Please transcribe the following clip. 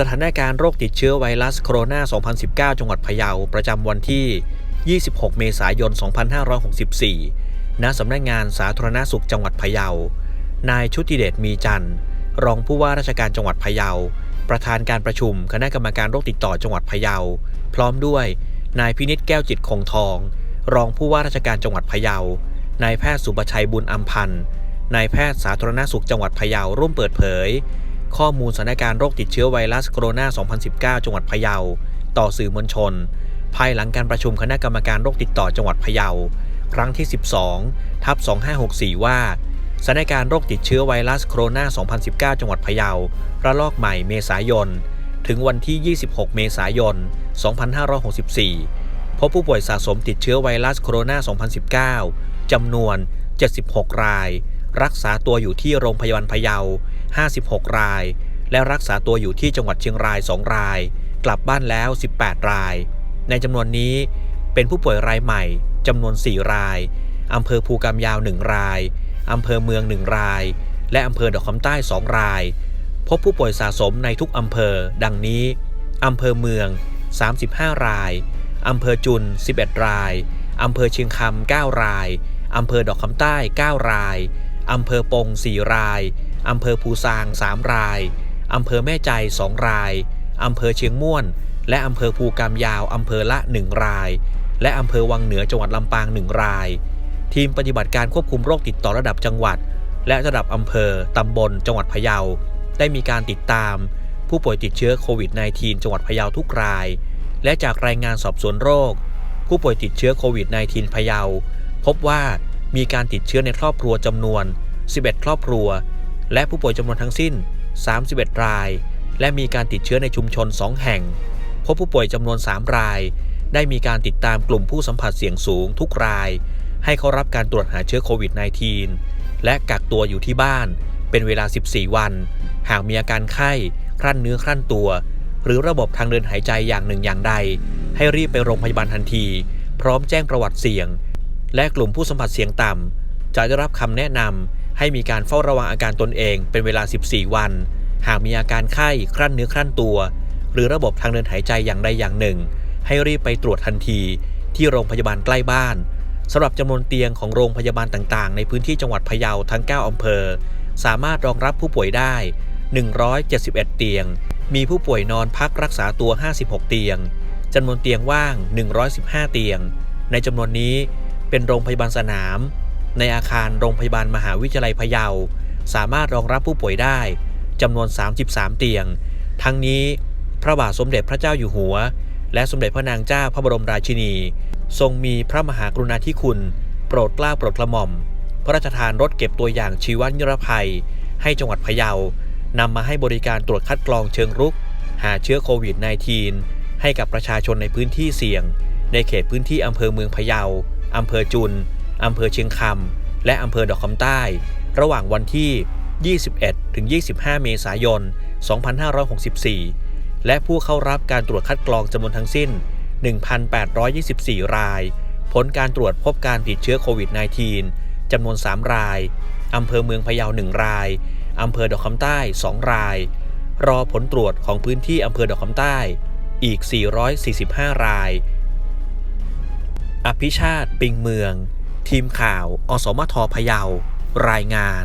สถานการณ์โรคติดเชื้อไวรัสโคโรนา 2019 จังหวัดพะเยา ประจำวันที่ 26 เมษายน 2564 ณ สำนักงานสาธารณสุขจังหวัดพะเยา นายชุติเดชมีจันทร์ รองผู้ว่าราชการจังหวัดพะเยา ประธานการประชุมคณะกรรมการโรคติดต่อจังหวัดพะเยา พร้อมด้วย นายพินิจแก้วจิตคงทอง รองผู้ว่าราชการจังหวัดพะเยา นายแพทย์สุประชัยบุญอัมพันธ์ นายแพทย์สาธารณสุขจังหวัดพะเยาร่วมเปิดเผย ข้อมูลสถานการณ์โรคติดเชื้อไวรัสโคโรนา 2019 จังหวัดพะเยา ต่อสื่อมวลชน ภายหลังการประชุมคณะกรรมการโรคติดต่อจังหวัดพะเยา ครั้งที่ 12 ทับ 2564 ว่าสถานการณ์โรคติดเชื้อไวรัสโคโรนา 2019 จังหวัดพะเยา ระลอกใหม่เมษายน ถึงวันที่ 26 เมษายน 2564 พบผู้ป่วยสะสมติดเชื้อไวรัสโคโรนา 2019 จำนวน 76 ราย รักษาตัวอยู่ที่โรงพยาบาลพะเยา 56 ราย และรักษาตัวอยู่ที่จังหวัดเชียงราย 2 ราย กลับบ้านแล้ว 18 ราย ในจำนวนนี้เป็นผู้ป่วยรายใหม่จำนวน 4 รายอำเภอภูกำยาว 1 รายอำเภอเมือง 1 ราย และอำเภอดอกคำใต้ 2 ราย พบผู้ป่วยสะสมในทุกอำเภอ ดังนี้อำเภอเมือง 35 รายอำเภอจุน 11 รายอำเภอเชียงคำ9รายอำเภอดอกคำใต้ 9 รายอำเภอปง 4 ราย อำเภอภูซาง 3 ราย อำเภอแม่ใจ 2 ราย อำเภอเชียงม่วน และอำเภอภูกามยาว อำเภอละ 1 ราย และอำเภอวังเหนือจังหวัดลำปาง 1 ราย ทีมปฏิบัติการควบคุมโรคติดต่อระดับจังหวัด และระดับอำเภอ ตำบล จังหวัดพะเยา ได้มีการติดตาม ผู้ป่วยติดเชื้อโควิด -19 จังหวัดพะเยาทุกราย และจากรายงานสอบสวนโรค ผู้ป่วยติดเชื้อโควิด -19 พะเยา พบว่ามีการติดเชื้อในครอบครัวจำนวน 11 ครอบครัว และผู้ป่วยจำนวนทั้งสิ้น 31 ราย และมีการติดเชื้อในชุมชน 2 แห่ง พบผู้ป่วยจำนวน 3 ราย ได้มีการติดตามกลุ่มผู้สัมผัสเสี่ยงสูงทุกราย ให้เขารับการตรวจหาเชื้อโควิด -19 และกักตัวอยู่ที่บ้าน เป็นเวลา 14 วัน หากมีอาการไข้ ครั่นเนื้อครั่นตัว หรือระบบทางเดินหายใจอย่างหนึ่งอย่างใด ให้รีบไปโรงพยาบาลทันที พร้อมแจ้งประวัติเสี่ยง และกลุ่มผู้สัมผัสเสี่ยงต่ำจะได้รับคำแนะนำ ให้มีการเฝ้าระวังอาการตนเองเป็นเวลา 14 วัน หากมีอาการไข้ครั่นเนื้อครั่นตัว หรือระบบทางเดินหายใจอย่างใดอย่างหนึ่ง ให้รีบไปตรวจทันทีที่โรงพยาบาลใกล้บ้านสำหรับจำนวนเตียงของโรงพยาบาลต่างๆ ในพื้นที่จังหวัดพะเยาทั้ง 9 อำเภอ สามารถรองรับผู้ป่วยได้ 171 เตียง มีผู้ป่วยนอนพักรักษาตัว 56 เตียงจำนวนเตียงว่าง 115 เตียง ในจำนวนนี้เป็นโรงพยาบาลสนาม ในอาคารโรงพยาบาลมหาวิทยาลัยพะเยา สามารถรองรับผู้ป่วยได้จำนวน 33 เตียง ทั้งนี้พระบาทสมเด็จพระเจ้าอยู่หัว และสมเด็จพระนางเจ้าพระบรมราชินี ทรงมีพระมหากรุณาธิคุณ โปรดเกล้าโปรดกระหม่อม พระราชทานรถเก็บตัวอย่างชีวนิรภัย ให้จังหวัดพะเยานำมาให้บริการตรวจคัดกรองเชิงรุก หาเชื้อโควิด -19 ให้กับประชาชนในพื้นที่เสี่ยง ในเขตพื้นที่อำเภอเมืองพะเยาอำเภอจุน อำเภอเชียงคำและอำเภอดอกคำใต้ ระหว่างวันที่ 21 ถึง 25 เมษายน 2564 และผู้เข้ารับการตรวจคัดกรองจำนวนทั้งสิ้น 1,824 ราย ผลการตรวจพบการติดเชื้อโควิด -19 จำนวน 3 ราย อำเภอเมืองพะเยา 1 ราย อำเภอดอกคำใต้ 2 ราย รอผลตรวจของพื้นที่อำเภอดอกคำใต้อีก 445 ราย อภิชาติ ปิงเมือง ทีมข่าว อสมทพะเยารายงาน